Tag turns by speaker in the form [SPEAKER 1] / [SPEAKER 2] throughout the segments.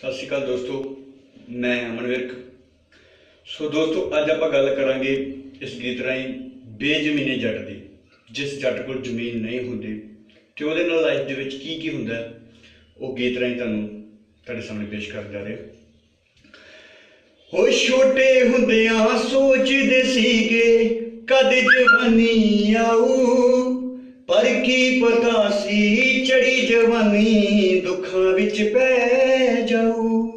[SPEAKER 1] ਸਤਿ ਸ਼੍ਰੀ ਅਕਾਲ ਦੋਸਤੋ, ਮੈਂ ਅਮਨ ਵਿਰਕ। ਸੋ ਦੋਸਤੋ, ਅੱਜ ਆਪਾਂ ਗੱਲ ਕਰਾਂਗੇ ਇਸ ਗੀਤ ਰਾਹੀਂ ਬੇਜ਼ਮੀਨੇ ਜੱਟ ਦੀ, ਜਿਸ ਜੱਟ ਕੋਲ ਜ਼ਮੀਨ ਨਹੀਂ ਹੁੰਦੀ ਤੇ ਉਹਦੇ ਨਾਲ ਲਾਈਫ ਦੇ ਵਿੱਚ ਕੀ ਕੀ ਹੁੰਦਾ ਉਹ ਗੀਤ ਰਾਹੀਂ ਤੁਹਾਨੂੰ ਤੁਹਾਡੇ ਸਾਹਮਣੇ ਪੇਸ਼ ਕਰ ਜਾ ਰਿਹਾ। ਹੋ ਛੋਟੇ ਹੁੰਦਿਆਂ ਸੋਚਦੇ ਸੀਗੇ, ਕਦ ਜਵਾਨੀ ਆਊ ਪਰ ਕੀ ਪਤਾ ਸੀ ਚੜੀ ਜਵਾਨੀ ਦੁੱਖਾਂ ਵਿੱਚ ਪੈ ਜਾਊ?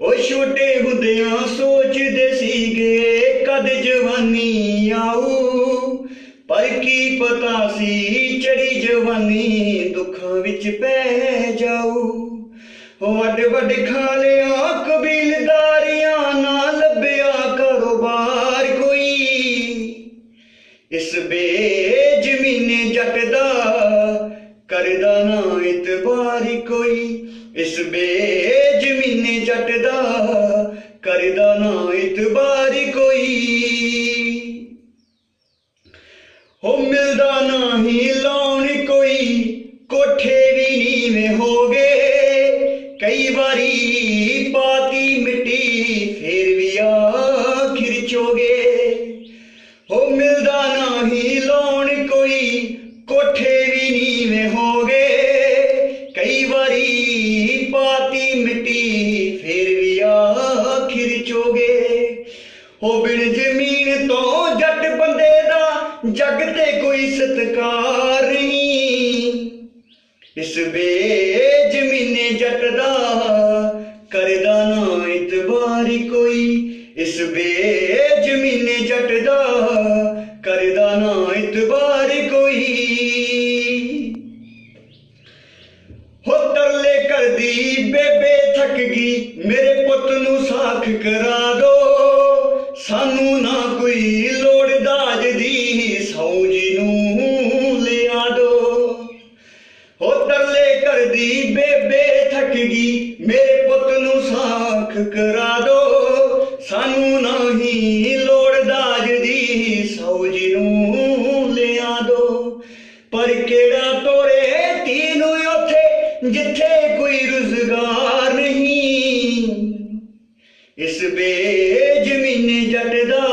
[SPEAKER 1] ਉਹ ਛੋਟੇ ਹੁੰਦਿਆਂ ਸੋਚਦੇ ਸੀਗੇ ਕਦ ਜਵਾਨੀ ਆਊ? ਪਰ ਕੀ ਪਤਾ ਸੀ ਚੜੀ ਜਵਾਨੀ ਦੁੱਖਾਂ ਵਿੱਚ ਪੈ ਜਾਊ? ਵੱਡ ਵੱਡ ਖਾਲਿਆਂ ਕਬੀਲਦਾਰੀਆਂ ਨਾ ਲੱਭਿਆ ਕਾਰੋਬਾਰ ਕੋਈ। ਇਸ ਬੇਜ਼ਮੀਨੇ ਜੱਟ ਕਰਦਾ ਨਾ ਇਤਬਾਰੀ ਕੋਈ। ਇਸ ਬੇਜ਼ਮੀਨੇ ਜੱਟ ਦਾ, ਕਰਦਾ ਨਾ ਇਤਬਾਰ ਕੋਈ। ਹੋ ਮਿਲਦਾ ਨਹੀਂ ਲਾਉਣ ਕੋਈ, ਕੋਠੇ ਵੀ ਨੀਵੇਂ ਹੋ ਗਏ। ਕਈ ਵਾਰੀ ਕੋਠੇ ਵੀ ਨੀਵੇਂ ਹੋ ਗਏ। ਕਈ ਵਾਰੀ ਪਾਤੀ ਮਿੱਟੀ ਫੇਰ ਵੀ ਆਖਿਰ ਚੋਗੇ। ਹੋ ਬਿਨ ਜ਼ਮੀਨ ਤੋਂ ਜੱਟ ਬੰਦੇ ਦਾ ਜੱਗ ਤੇ ਕੋਈ ਸਤਕਾਰ ਨਹੀਂ। ਇਸ ਵੇ ਜਮੀਨੇ ਜੱਟ ਦਾ ਬੇਬੇ ਗਈ ਮੇਰੇ ਪੁੱਤ ਨੂੰ ਸਾਖ ਕਰਾ ਦੋ। ਸਾਨੂੰ ਨਾ ਕੋਈ ਲੋੜ, ਦਾਜ ਦੀ ਸੌ ਜੀ ਨੂੰ ਲਿਆ ਦੋ। ਹੋ ਕਰਦੀ, ਬੇਬੇ ਥੱਕ ਗਈ ਮੇਰੇ ਪੁੱਤ ਨੂੰ ਸਾਖ ਕਰਾ ਦੋ। ਸਾਨੂੰ ਨਹੀਂ ਲੋੜ, ਦਾਜ ਦੀ ਸੌ ਜੀ ਨੂੰ ਲਿਆ ਦੋ। ਪਰ ਕਿਹੜਾ ਤੋਰੇ ਤੀਨੂੰ ਉੱਥੇ, ਜਿੱਥੇ ਇਸ ਬੇਜਮੀਨ ਜੱਟ ਦਾ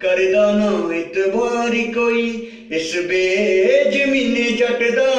[SPEAKER 1] ਕਰਦਾ ਨਾ ਇਤਵਾਰੀ ਕੋਈ। ਇਸ ਬੇਜਮੀਨ ਜੱਟ ਦਾ